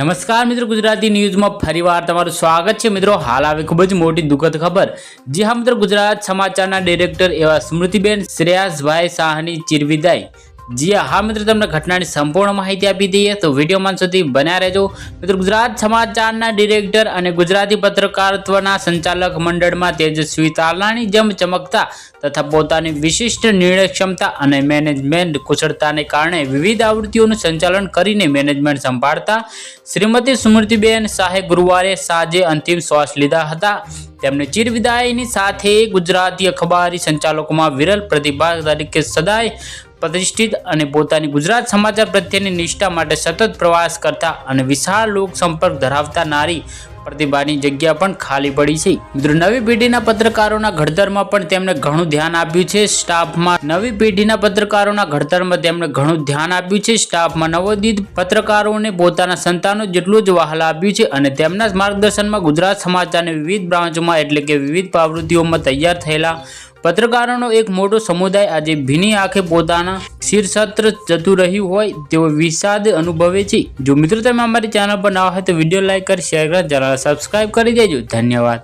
નમસ્કાર મિત્રો, ગુજરાતી ન્યૂઝમાં ફરીવાર તમારું સ્વાગત છે. મિત્રો, હાલ આવી ખૂબ જ મોટી દુઃખદ ખબર. જી હા, મિત્રો, ગુજરાત સમાચારના ડિરેક્ટર એવા સ્મૃતિબેન શ્રેયાસભાઈ શાહની ચિરવિદાય જી હા મિત્રો, તમને ઘટનાની સંપૂર્ણ માહિતી આપી દઈએ. તો વિડીયોમાં સુધી બન્યા રહેજો. મિત્રો, ગુજરાત સમાચારના ડિરેક્ટર અને ગુજરાતી પત્રકારત્વના સંચાલક મંડળમાં તેજસ્વી તાલાની જેમ ચમકતા તથા પોતાની વિશિષ્ટ નિર્ણય ક્ષમતા અને મેનેજમેન્ટ કુશળતાને કારણે વિવિધ આવૃત્તિઓનું સંચાલન કરીને મેનેજમેન્ટ સંભાળતા શ્રીમતી સ્મૃતિબેન શાહે ગુરુવારે સાંજે અંતિમ શ્વાસ લીધા હતા. તેમની ચીરવિદાયની સાથે ગુજરાતી અખબારી સંચાલકોમાં વિરલ પ્રતિભા તરીકે સદાય પ્રતિષ્ઠિત અને પોતાની ગુજરાત સમાચાર પ્રત્યેની નિષ્ઠા માટે સતત પ્રવાસ કરતા અને વિશાળ લોક સંપર્ક ધરાવતા નારી પ્રતિભાની જગ્યા પણ ખાલી પડી છે. મિત્રો, નવી પેઢીના પત્રકારોના ઘડતરમાં પણ તેમણે ઘણું ધ્યાન આપ્યું છે. સ્ટાફમાં નવી પેઢીના પત્રકારોના ઘડતરમાં તેમણે ઘણું ધ્યાન આપ્યું છે. સ્ટાફમાં નવોદિત પત્રકારોને પોતાના સંતાનો જેટલું જ વહાલ આપ્યું છે અને તેમના માર્ગદર્શનમાં ગુજરાત સમાચારની વિવિધ બ્રાન્ચોમાં એટલે કે વિવિધ પ્રવૃત્તિઓમાં તૈયાર થયેલા પત્રકારોનો એક મોટો સમુદાય આજે ભીની આંખે પોતાના શિરસત્ર જતું રહ્યું હોય તેવો વિષાદ અનુભવે છે. જો મિત્રો તમે અમારી ચેનલ પર ના હોય તો વીડિયો લાઈક કરી શેર કરી, જરા સબસ્ક્રાઈબ કરી દેજો. ધન્યવાદ.